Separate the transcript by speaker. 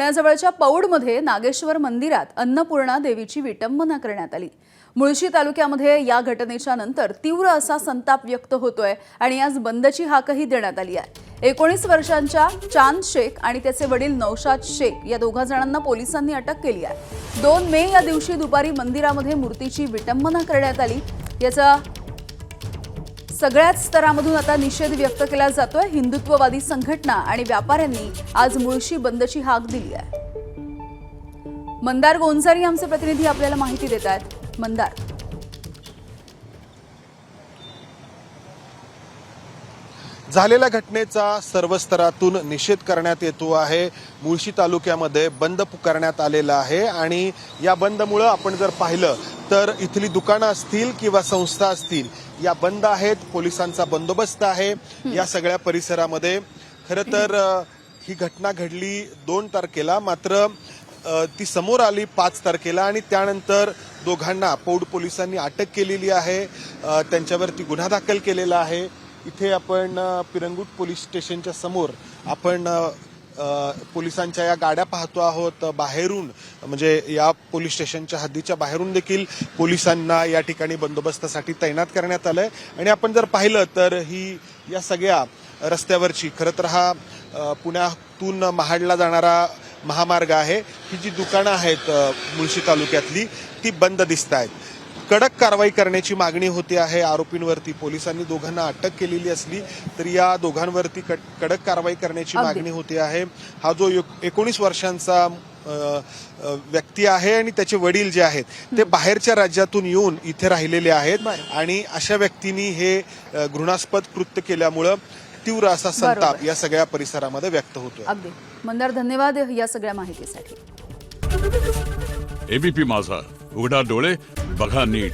Speaker 1: पुण्याजवळच्या पौडमध्ये नागेश्वर मंदिरात अन्नपूर्णा देवीची विटंबना करण्यात आली. मुळशी तालुक्यामध्ये या घटनेच्या नंतर तीव्र असा संताप व्यक्त होतोय आणि आज बंदची हाकही देण्यात आली आहे. एकोणीस वर्षांच्या चांद शेख आणि त्याचे वडील नौशाद शेख या दोघा जणांना पोलिसांनी अटक केली आहे. दोन मे या दिवशी दुपारी मंदिरामध्ये मूर्तीची विटंबना करण्यात आली. याचा सगळ्याच स्तरामधून आता निषेध व्यक्त केला जातोय. हिंदुत्ववादी संघटना आणि व्यापाऱ्यांनी आज मुळशी बंदची हाक दिली आहे. मंदार गोंजारी आमचे प्रतिनिधी आपल्याला माहिती देत आहेत. मंदार.
Speaker 2: झालेल्या घटनेचा सर्व स्तरातून निषेध करण्यात येतो आहे. मुळशी तालुक्यामध्ये बंद पुकारण्यात आलेला आहे आणि या बंदमुळं आपण जर पाहिलं तर इथली दुकानं असतील किंवा संस्था असतील या बंद आहेत पोलिसांचा बंदोबस्त आहे. या सगळ्या परिसरामध्ये खरं तर ही घटना घडली दोन तारखेला मात्र ती समोर आली पाच तारखेला आणि त्यानंतर दोघांना पौड पोलिसांनी अटक केलेली आहे. त्यांच्यावरती गुन्हा दाखल केलेला आहे. इथे आपण पिरंगुट पोलीस स्टेशनच्या समोर आपण पोलिसांच्या या गाड्या पाहतो आहोत. बाहेरून म्हणजे या पोलीस स्टेशनच्या हद्दीच्या बाहेरून देखील पोलिसांना या ठिकाणी बंदोबस्तासाठी तैनात करण्यात आलंय. आणि आपण जर पाहिलं तर ही या सगळ्या रस्त्यावरची खरं तर हा पुण्यातून महाडला जाणारा महामार्ग आहे. ही जी दुकानं आहेत मुळशी तालुक्यातली ती बंद दिसत आहेत कडक कारवाई करण्याची मागणी होती आहे. आरोपींवरती पोलिसांनी दोघांना अटक केलेली असली तरी या दोघांवरती कड- कडक कारवाई करण्याची. मागणी होती आहे. हा जो एकोणीस वर्षांचा व्यक्ती आहे आणि त्याचे वडील जे आहेत ते बाहेरच्या राज्यातून येऊन इथे राहिलेले आहेत. आणि अशा व्यक्तींनी हे घृणास्पद कृत्य केल्यामुळं तीव्र असा संताप. या सगळ्या परिसरामध्ये व्यक्त होतोय.
Speaker 1: अगदी. मंदार धन्यवाद या सगळ्या माहितीसाठी.
Speaker 3: एबीपी माझा. उघडा डोळे बघा नीट.